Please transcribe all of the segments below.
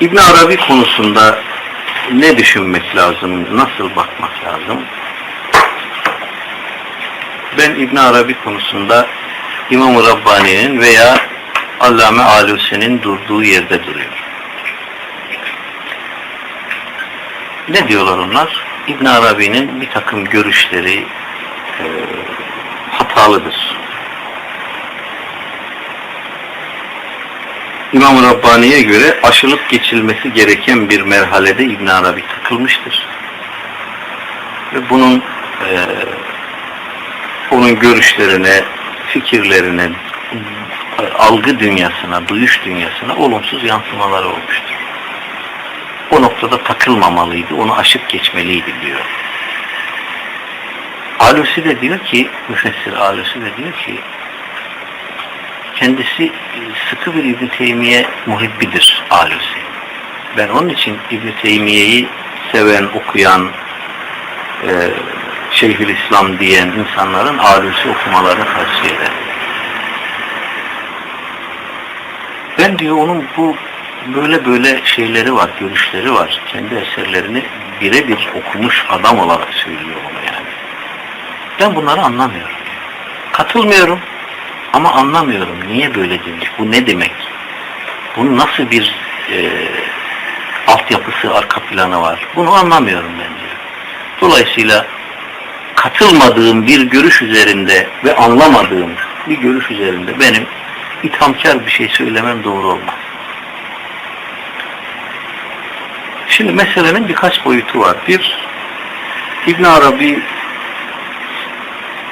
İbn Arabi konusunda ne düşünmek lazım, nasıl bakmak lazım? Ben İbn Arabi konusunda İmam-ı Rabbani'nin veya Allame Alusi'nin durduğu yerde duruyorum. Ne diyorlar onlar? İbn Arabi'nin bir takım görüşleri e, hatalıdır. İmam-ı Rabbani'ye göre aşılıp geçilmesi gereken bir merhalede İbn Arabi takılmıştır. Ve bunun e, onun görüşlerine, fikirlerine, algı dünyasına, duyuş dünyasına olumsuz yansımaları olmuştur. O noktada takılmamalıydı, onu aşıp geçmeliydi diyor. Alusi de diyor ki, müfessir Alusi de diyor ki, kendisi sıkı bir İbn Teymiye muhibbidir Alusi. Ben onun için İbn Teymiye'yi seven, okuyan, e, Şeyhülislam diyen insanların Alusi okumalarını tavsiye ederim. Ben diyor onun bu böyle böyle şeyleri var, görüşleri var. Kendi eserlerini birebir okumuş adam olarak söylüyor onu yani. Ben bunları anlamıyorum. Katılmıyorum ama anlamıyorum. Niye böyle demiş? Bu ne demek? Bunun nasıl bir e, altyapısı, arka planı var? Bunu anlamıyorum ben diyor. Dolayısıyla katılmadığım bir görüş üzerinde ve anlamadığım bir görüş üzerinde benim ithamkar bir şey söylemem doğru olmaz. Şimdi meselenin birkaç boyutu var. Bir, İbn Arabi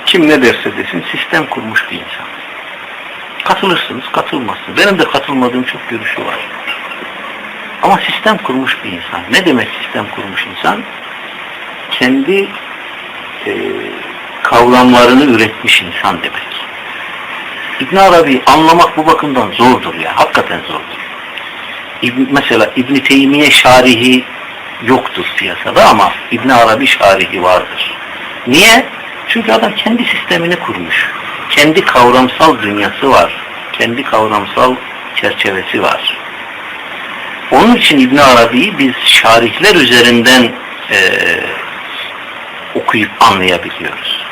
kim ne derse desin sistem kurmuş bir insan. Katılırsınız, katılmazsınız. Benim de katılmadığım çok görüşü var. Ama sistem kurmuş bir insan. Ne demek sistem kurmuş insan? Kendi e, kavramlarını üretmiş insan demek. İbn Arabi anlamak bu bakımdan zordur ya. Hakikaten zordur. İbn, mesela İbn Teymiye şarihi yoktur piyasada ama İbn Arabi şarihi vardır. Niye? Çünkü adam kendi sistemini kurmuş. Kendi kavramsal dünyası var. Kendi kavramsal çerçevesi var. Onun için İbn Arabi'yi biz şarihler üzerinden eee okuyup anlayabiliyoruz.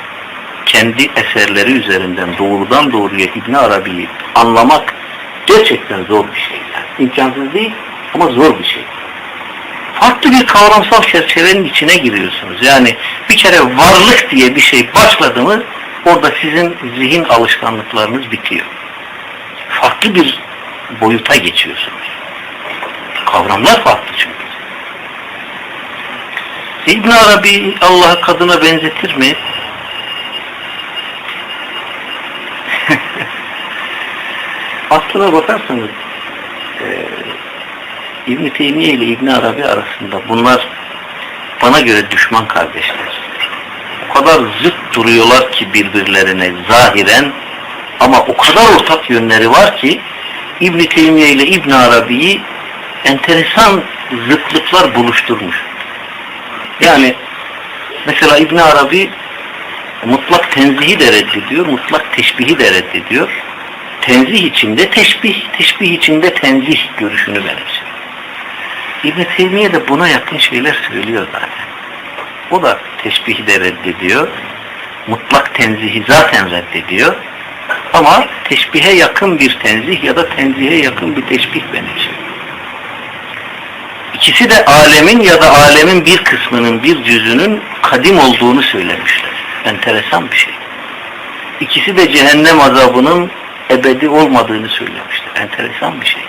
Kendi eserleri üzerinden doğrudan doğruya İbn Arabi'yi anlamak gerçekten zor bir şey. Yani. İmkansız değil ama zor bir şey. Farklı bir kavramsal çerçevenin içine giriyorsunuz. Yani bir kere varlık diye bir şey başladı mı orada sizin zihin alışkanlıklarınız bitiyor. Farklı bir boyuta geçiyorsunuz. Kavramlar farklı çünkü. İbn Arabi Allah'ı kadına benzetir mi? Aslına bakarsanız e, İbn Teymiye ile İbn Arabi arasında bunlar bana göre düşman kardeşler. O kadar zıt duruyorlar ki birbirlerine zahiren ama o kadar ortak yönleri var ki İbn Teymiye ile İbn Arabi'yi enteresan zıtlıklar buluşturmuş. Yani mesela İbn Arabi mutlak tenzihi de reddediyor, mutlak teşbihi de reddediyor. Tenzih içinde teşbih, teşbih içinde tenzih görüşünü benimsiyor. İbn Teymiye de buna yakın şeyler söylüyor zaten. O da teşbihi de reddediyor. Mutlak tenzihi zaten reddediyor. Ama teşbihe yakın bir tenzih ya da tenzihe yakın bir teşbih benimsiyor. İkisi de alemin ya da alemin bir kısmının, bir cüzünün kadim olduğunu söylemişler. Enteresan bir şey. İkisi de cehennem azabının ebedi olmadığını söylemişler. Enteresan bir şey.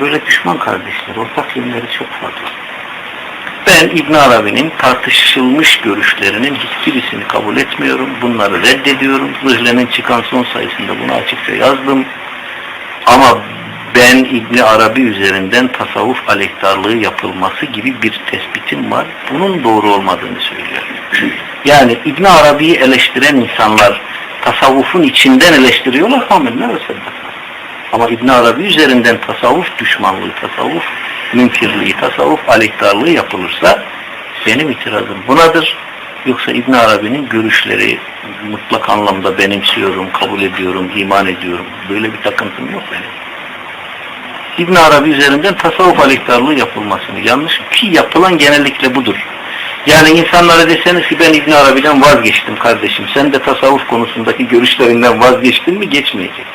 Böyle düşman kardeşler, ortak yönleri çok fazla. Ben İbn Arabi'nin tartışılmış görüşlerinin hiçbirisini kabul etmiyorum. Bunları reddediyorum. Zıhle'nin çıkan son sayısında bunu açıkça yazdım. Ama ben İbn Arabi üzerinden tasavvuf aleyhtarlığı yapılması gibi bir tespitim var. Bunun doğru olmadığını söylüyorum. Yani İbn Arabi'yi eleştiren insanlar tasavvufun içinden eleştiriyorlar amenna ve Ama İbn Arabi üzerinden tasavvuf düşmanlığı, tasavvuf münkirliği, tasavvuf aleyhtarlığı yapılırsa benim itirazım bunadır. Yoksa İbn Arabi'nin görüşleri mutlak anlamda benimsiyorum, kabul ediyorum, iman ediyorum. Böyle bir takıntım yok benim. İbn Arabi üzerinden tasavvuf aliktarlığı yapılmasını. Yanlış ki yapılan genellikle budur. Yani insanlara deseniz ki ben İbn Arabi'den vazgeçtim kardeşim. Sen de tasavvuf konusundaki görüşlerinden vazgeçtin mi geçmeyecek.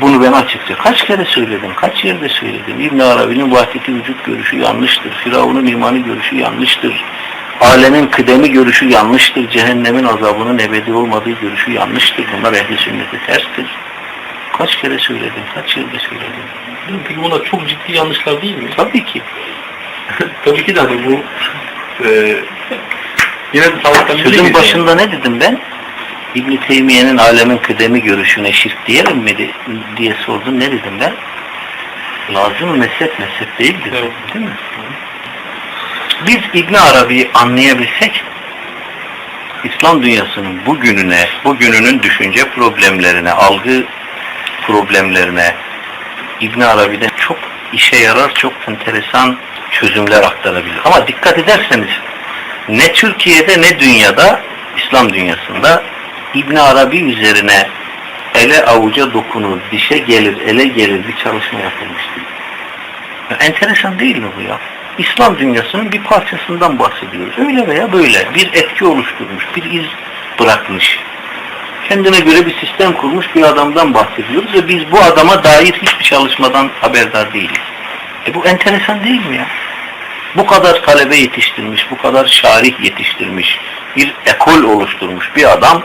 Bunu ben açıkça kaç kere söyledim, kaç yerde söyledim. İbn Arabi'nin vahdeti vücut görüşü yanlıştır. Firavun'un imanı görüşü yanlıştır. Alemin kıdemi görüşü yanlıştır. Cehennemin azabının ebedi olmadığı görüşü yanlıştır. Bunlar ehli sünnete terstir. Kaç kere söyledim, kaç yerde söyledim. Peki bunlar çok ciddi yanlışlar değil mi? Tabii ki. Tabii ki de hani bu e, yine Sözün başında ne dedim ben? İbn Teymiye'nin alemin kıdemi görüşüne şirk diyelim mi diye sordun. Ne dedim ben? Lazım mezhep mezhep değildir. Evet. Değil mi? Biz İbn Arabi'yi anlayabilsek İslam dünyasının bugününe, bugününün düşünce problemlerine, algı problemlerine İbn Arabi'den çok işe yarar, çok enteresan çözümler aktarabilir. Ama dikkat ederseniz ne Türkiye'de ne dünyada, İslam dünyasında İbn Arabi üzerine ele avuca dokunur, dişe gelir, ele gelir bir çalışma yapılmıştır. Ya enteresan değil mi bu ya? İslam dünyasının bir parçasından bahsediyoruz. Öyle veya böyle bir etki oluşturmuş, bir iz bırakmış. Kendine göre bir sistem kurmuş bir adamdan bahsediyoruz ve biz bu adama dair hiçbir çalışmadan haberdar değiliz. E bu enteresan değil mi ya? Bu kadar talebe yetiştirmiş, bu kadar şarih yetiştirmiş, bir ekol oluşturmuş bir adam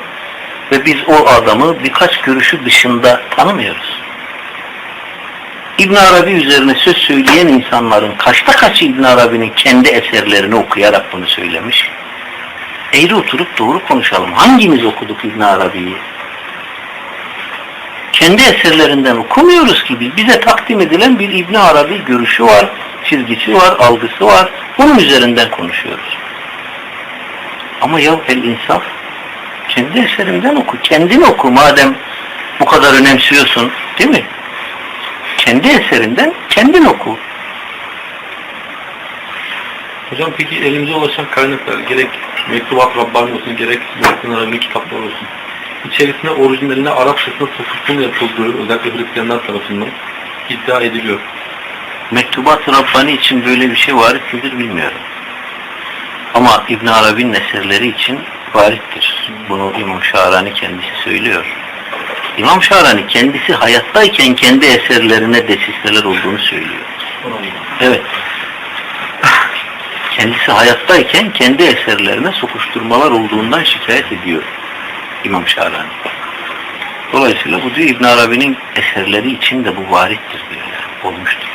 ve biz o adamı birkaç görüşü dışında tanımıyoruz. İbn Arabi üzerine söz söyleyen insanların kaçta kaçı İbn Arabi'nin kendi eserlerini okuyarak bunu söylemiş? Eğri oturup doğru konuşalım. Hangimiz okuduk İbn Arabi'yi? Kendi eserlerinden okumuyoruz ki biz. Bize takdim edilen bir İbn Arabi görüşü var, çizgisi var, algısı var. Bunun üzerinden konuşuyoruz. Ama ya el insaf kendi eserinden oku, kendini oku madem bu kadar önemsiyorsun, değil mi? Kendi eserinden kendin oku. Hocam peki elimize ulaşan kaynaklar gerek Mektubat Rabbani olsun gerek Muhittin Arabi kitaplar olsun. İçerisine orijinaline Arapçasına sokuşturma yapıldığı özellikle Hristiyanlar tarafından iddia ediliyor. Mektubat-ı Rabbani için böyle bir şey varit midir bilmiyorum. Ama İbn Arabi'nin eserleri için varittir. Bunu İmam Şahrani kendisi söylüyor. İmam Şahrani kendisi hayattayken kendi eserlerine desisteler olduğunu söylüyor. Evet. Kendisi hayattayken kendi eserlerine sokuşturmalar olduğundan şikayet ediyor İmam Şahrani. Dolayısıyla bu diyor İbn Arabi'nin eserleri için de bu varittir diyor. Yani. Olmuştur.